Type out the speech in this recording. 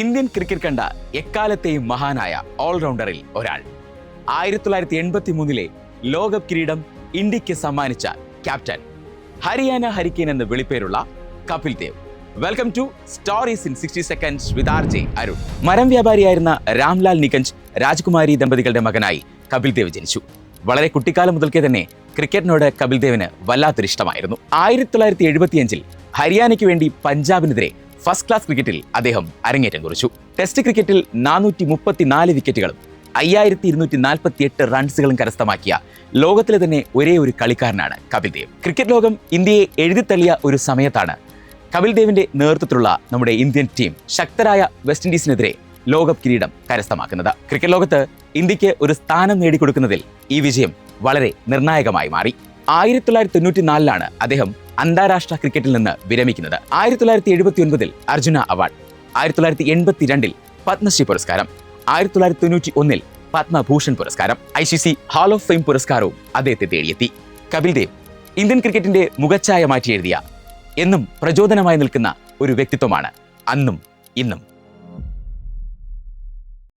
Indian cricket കണ്ട എക്കാലത്തെയും മഹാനായ ഓൾറൗണ്ടറിൽ ഒരാൾ. ആയിരത്തി തൊള്ളായിരത്തി എൺപത്തി മൂന്നിലെ ലോകകപ്പ് കിരീടം ഇന്ത്യയ്ക്ക് സമ്മാനിച്ച ക്യാപ്റ്റൻ ഹരിയാന ഹരിക്കേൻ എന്ന വിളിപ്പേരുള്ള Kapil Dev. Welcome to stories in sixty seconds with R J Arun. മരം വ്യാപാരിയായിരുന്ന രാംലാൽ നികഞ്ച് രാജ്കുമാരി ദമ്പതികളുടെ മകനായി കപിൽ ദേവ് ജനിച്ചു. വളരെ കുട്ടിക്കാലം മുതൽക്കേ തന്നെ ക്രിക്കറ്റിനോട് കപിൽ ദേവിന് വല്ലാത്തൊരു ഇഷ്ടമായിരുന്നു ആയിരത്തി തൊള്ളായിരത്തി എഴുപത്തിയഞ്ചിൽ ഹരിയാനയ്ക്ക് വേണ്ടി പഞ്ചാബിനെതിരെ ഫസ്റ്റ് ക്ലാസ് ക്രിക്കറ്റിൽ അദ്ദേഹം അരങ്ങേറ്റം കുറിച്ചു. ടെസ്റ്റ് ക്രിക്കറ്റിൽ നാനൂറ്റി മുപ്പത്തിനാല് വിക്കറ്റുകളും അയ്യായിരത്തി ഇരുന്നൂറ്റി നാൽപ്പത്തി എട്ട് റൺസുകളും കരസ്ഥമാക്കിയ ലോകത്തിലെ തന്നെ ഒരേ ഒരു കളിക്കാരനാണ് കപിൽ ദേവ്. ക്രിക്കറ്റ് ലോകം ഇന്ത്യയെ എഴുതിത്തള്ളിയ ഒരു സമയത്താണ് കപിൽ ദേവിന്റെ നേതൃത്വത്തിലുള്ള നമ്മുടെ ഇന്ത്യൻ ടീം ശക്തരായ വെസ്റ്റ് ഇൻഡീസിനെതിരെ ലോകകപ്പ് കിരീടം കരസ്ഥമാക്കുന്നത്. ക്രിക്കറ്റ് ലോകത്ത് ഇന്ത്യയ്ക്ക് ഒരു സ്ഥാനം നേടിക്കൊടുക്കുന്നതിൽ ഈ വിജയം വളരെ നിർണായകമായി മാറി. ആയിരത്തി തൊള്ളായിരത്തി തൊണ്ണൂറ്റി നാലിലാണ് അദ്ദേഹം അന്താരാഷ്ട്ര ക്രിക്കറ്റിൽ നിന്ന് വിരമിക്കുന്നത്. ആയിരത്തി തൊള്ളായിരത്തി എഴുപത്തി ഒൻപതിൽ അർജുന അവാർഡ് ആയിരത്തി തൊള്ളായിരത്തി എൺപത്തി രണ്ടിൽ പത്മശ്രീ പുരസ്കാരം ആയിരത്തി തൊള്ളായിരത്തി തൊണ്ണൂറ്റി ഒന്നിൽ പത്മഭൂഷൺ പുരസ്കാരം I C C hall of fame പുരസ്കാരവും അദ്ദേഹത്തെ തേടിയെത്തി. കപിൽ ദേവ് ഇന്ത്യൻ ക്രിക്കറ്റിന്റെ മുഖച്ഛായ മാറ്റി എഴുതിയ എന്നും പ്രചോദനമായി നിൽക്കുന്ന ഒരു വ്യക്തിത്വമാണ് അന്നും ഇന്നും.